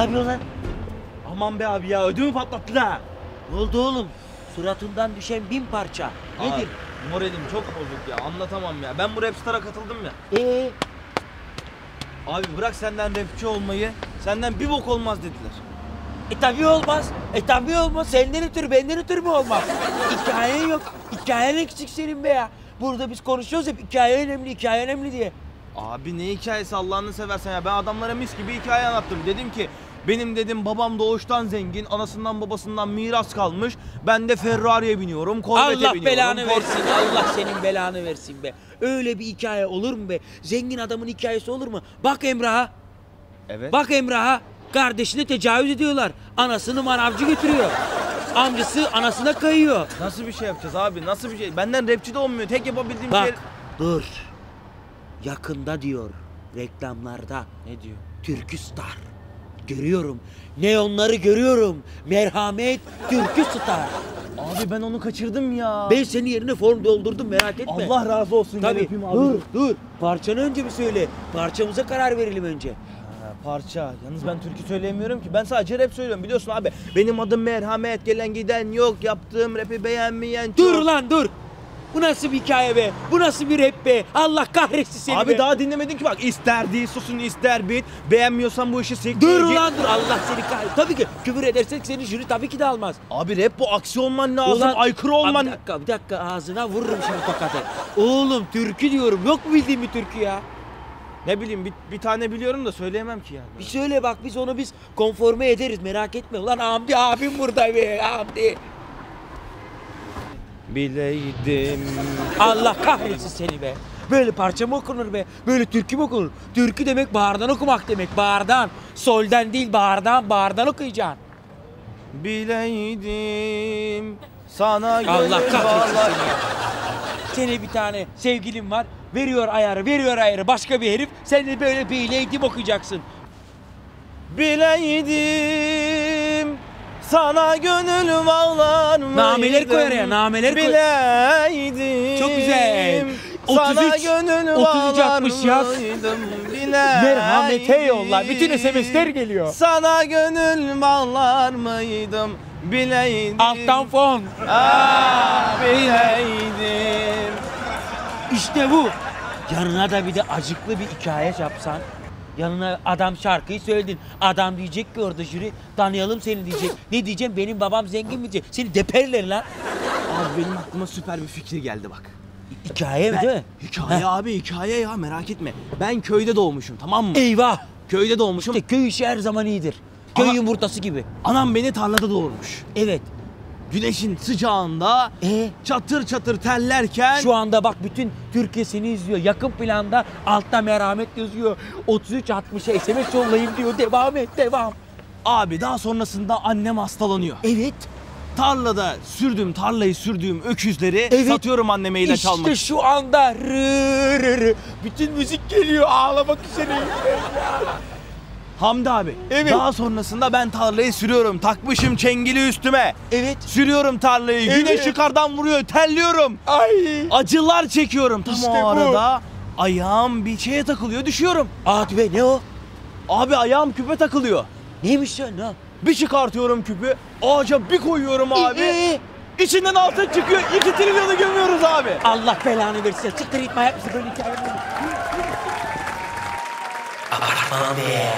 yapıyorsun lan? Aman be abi ya ödümü patlattı da. Ne oldu oğlum? Suratından düşen bin parça. Nedir? Abi, moralim çok bozuk ya anlatamam ya. Ben bu Rapstar'a katıldım ya. Ee, Abi bırak senden rapçi olmayı. Senden bir bok olmaz dediler. e tabi olmaz. E tabi olmaz. Senden ötürü benden ötürü mü olmaz? Hikayen yok. Hikayen eksik senin be ya. Burada biz konuşuyoruz hep hikaye önemli, hikaye önemli diye. Abi ne hikayesi Allah'ını seversen ya. Ben adamlara mis gibi hikaye anlattım. Dedim ki benim dedim babam doğuştan zengin, anasından babasından miras kalmış. Ben de Ferrari'ye biniyorum, Corvette'e Allah biniyorum. belanı versin. Allah senin belanı versin be. Öyle bir hikaye olur mu be? Zengin adamın hikayesi olur mu? Bak Emrah'a. Evet. Bak Emrah'a. Kardeşine tecavüz ediyorlar. Anasını manavcı götürüyor. Amcası anasına kayıyor. Nasıl bir şey yapacağız abi? Nasıl bir şey? Benden rapçi de olmuyor. Tek yapabildiğim Bak şey... dur. Yakında diyor reklamlarda Ne diyor? Türkü Star. Görüyorum. Neonları görüyorum. Merhamet Türkü Star. Abi ben onu kaçırdım ya. Ben senin yerine form doldurdum merak etme. Allah razı olsun. Tabii. abi. Dur dur. Parçanı önce bir söyle. Parçamıza karar verelim önce. Ha, parça. Yalnız ben türkü söyleyemiyorum ki. Ben sadece rap söylüyorum. Biliyorsun abi. Benim adım merhamet. Gelen giden yok. Yaptığım rapi beğenmeyen çok. Dur lan dur. Bu nasıl bir hikaye be? Bu nasıl bir rap be? Allah kahretsin seni Abi be. daha dinlemedin ki bak. ister değil susun ister bit. Beğenmiyorsan bu işi siktir Dur ulan dur. Allah seni kahretsin. Tabii ki küfür edersek seni jüri tabii ki de almaz. Abi rap bu aksi olman lazım. Ulan- aykırı Abi olman. Bir dakika bir dakika ağzına vururum şimdi tokatı. Oğlum türkü diyorum. Yok mu bildiğin bir türkü ya? Ne bileyim bir, bir tane biliyorum da söyleyemem ki yani. Bir söyle bak biz onu biz konforme ederiz merak etme. Ulan Hamdi abim burada be Hamdi. Bileydim. Allah kahretsin seni be. Böyle parça mı okunur be? Böyle türkü mü okunur? Türkü demek bağırdan okumak demek. Bağırdan. Solden değil bağırdan. Bağırdan okuyacaksın. Bileydim. Sana Allah kahretsin seni. Senin bir tane sevgilin var. Veriyor ayarı, veriyor ayarı. Başka bir herif. Sen de böyle bileydim okuyacaksın. Bileydim sana gönül bağlar mıydım? Nameler koyar ya, nameler koy- Bileydim. Çok güzel. Sana 33, gönül 33 bağlar 60 yaz. Merhamete yolla. Bütün SMS'ler geliyor. Sana gönül bağlar mıydım? Bileydim. Alttan fon. Ah, bileydim. İşte bu. Yanına da bir de acıklı bir hikaye yapsan. Yanına adam şarkıyı söyledin. Adam diyecek ki orada jüri tanıyalım seni diyecek. Ne diyeceğim benim babam zengin mi diyecek. Seni deperler lan. Abi benim aklıma süper bir fikir geldi bak. Hikaye mi değil mi? Hikaye abi hikaye ya merak etme. Ben köyde doğmuşum tamam mı? Eyvah. Köyde doğmuşum. İşte köy işi her zaman iyidir. Köy Ama- yumurtası gibi. Anam beni tarlada doğurmuş. Evet. Güneşin sıcağında E çatır çatır tellerken şu anda bak bütün Türkiye seni izliyor. Yakın planda altta merhamet yazıyor. 33 60'a SMS yollayayım diyor. Devam et devam. abi daha sonrasında annem hastalanıyor. Evet. Tarlada sürdüğüm tarlayı sürdüğüm öküzleri Evet. satıyorum anneme ilaç işte almak. şu anda rı rı rı. Bütün müzik geliyor ağlamak üzereyim. Hamdi abi. Evet. Daha sonrasında ben tarlayı sürüyorum. Takmışım çengili üstüme. Evet. Sürüyorum tarlayı. Evet. Güneş yukarıdan vuruyor. Terliyorum. Ay. Acılar çekiyorum. Tam İşte o bu. arada ayağım bir şeye takılıyor. Düşüyorum. Hadi be ne o? Abi ayağım küpe takılıyor. Neymiş ya ne? Bir çıkartıyorum küpü. Ağaca bir koyuyorum abi. Ee, İçinden altın çıkıyor. 2 trilyonu gömüyoruz abi. Allah belanı versin. Çıktır git manyak mısın böyle hikaye mi? Abartma be ya.